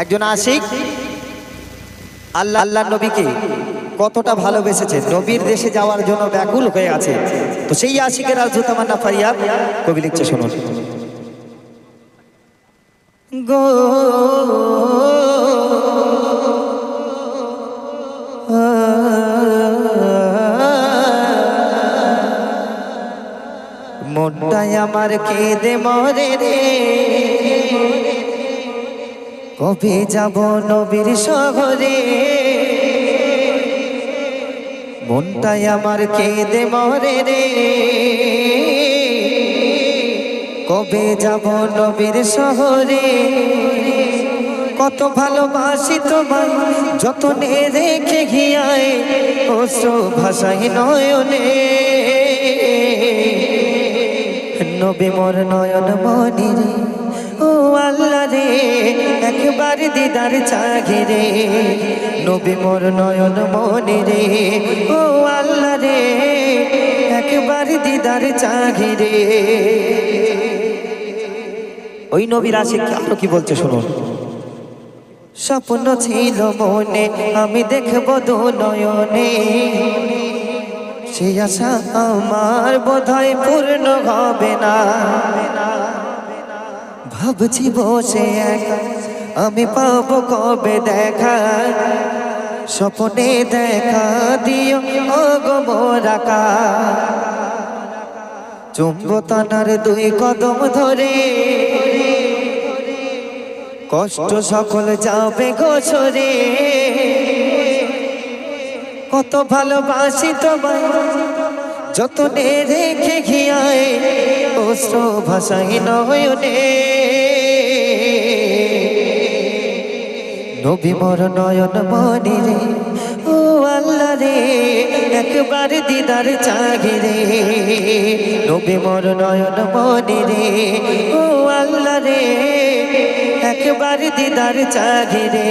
একজন আশিক? আল্লাহ আল্লাহ নবীকে কতটা ভালোবেসেছে? নবীর দেশে যাওয়ার জন্য ব্যাকুল হয়ে আছে। তো সেই আশিকের আজ তামান্না ফারিয়াদ কবি লিখছে, শুনুন। গো মনটাই আমার কেঁদে মরে রে। কবে যাব নবীর শহরে? মনটাই আমার কেঁদে মরে রে। কবে যাব নবীর শহরে? কত ভালোবাসি তোমায়, যতনে রেখে ঘিয়ায় অস্ত্র ভাষাই নয়নে। নবী মোর নয়ন মনি রে ও আল্লাহ রে একবার দিদার চাগে রে নবী মোর নয়ন মনি রে। ও আল্লাহ রে একবার দিদার চাগে রে। ওই নবীর আছে আরও কি বলছে শুনুন। স্বপ্ন ছিল মনে আমি দেখব দু নয়নে। সেই আশা আমার বোধহয় পূর্ণ হবে না। ভাবছি বসে একা। আমি পাবো কবে দেখা? স্বপ্নে দেখা দিও মোরাকা চুম্বতানার দুই কদম ধরে। কষ্ট সকল যাবে গোছরে। কত ভালোবাসি তোমায়, যতনে রেখে ঘিয়ায় অস্ত্র ভাষাই নয়নে। নবী নয়ন মনি রে। ও আল্লাহ রে, একবার দিদার চাগি রে নবী নয়ন মনি রে, ও আল্লাহ রে, একবার দিদার চাগি রে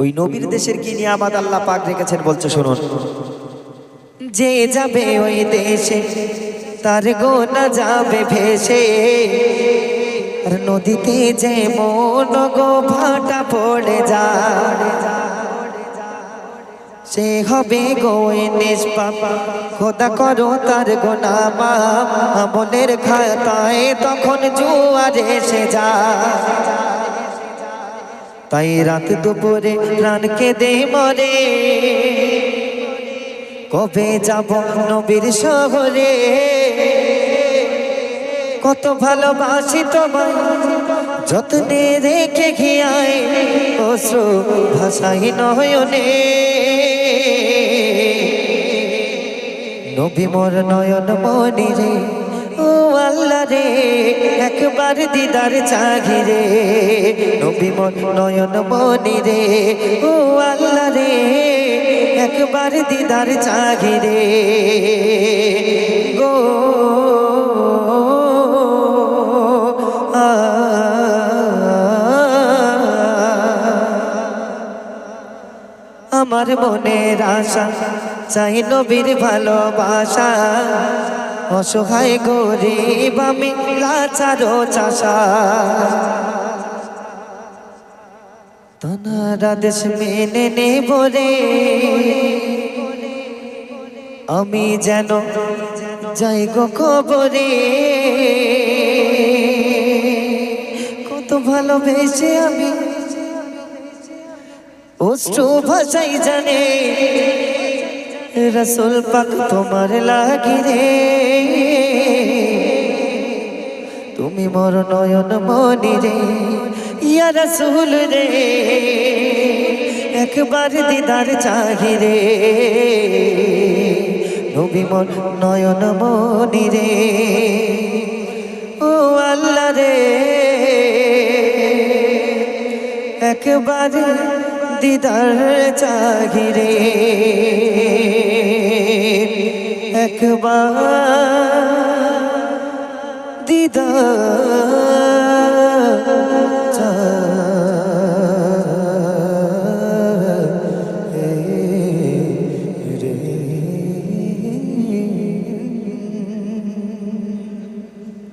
ওই নবীর দেশের কি নিয়ামত আল্লাহ পাক রেখেছেন বলছে শুনুন। যে যাবে ওই দেশে, তার গোনা যাবে ভেসে। নদীতে যে মন গো ভাটা পড়ে যা, সে হবে গোয়ে নিষ্পাপ খোদা করো তার গোনা আমলের খাতায় তখন জুয়ার এসে যা। তাই রাত দুপুরে প্রাণ কেঁদে মরে। কবে যাব নবীর শহরে? কত ভালোবাসি তোমায়। যত্নে রেখে ঘিয়ায় অশ্রু ভাষাই নয়নে। নবী মোর নয়ন মনি রে, ও আল্লাহ রে, একবার দিদার চাগি রে নবী মোর নয়ন মনি রে, ও আল্লাহ রে, একবার দিদার চাগি রে আমার মনের আশা, চাই নবীর ভালোবাসা। অসহায় গরিব আমি লাচারো চাষা। তনারা দেশ মেনে নেব রে। আমি যেন যাই গো খবরে। কত ভালোবেসে আমি অষ্ট্র ভাষাই জানে। রসুল পাক তোমার লাগি রে তুমি মোর নয়ন মনি রে ইয়া রসুল রে। একবার দিদার চাহি রে নবী মোর নয়ন মনি রে ও আল্লাহ রে। একবার দিদার চাহিরে একবার দিদার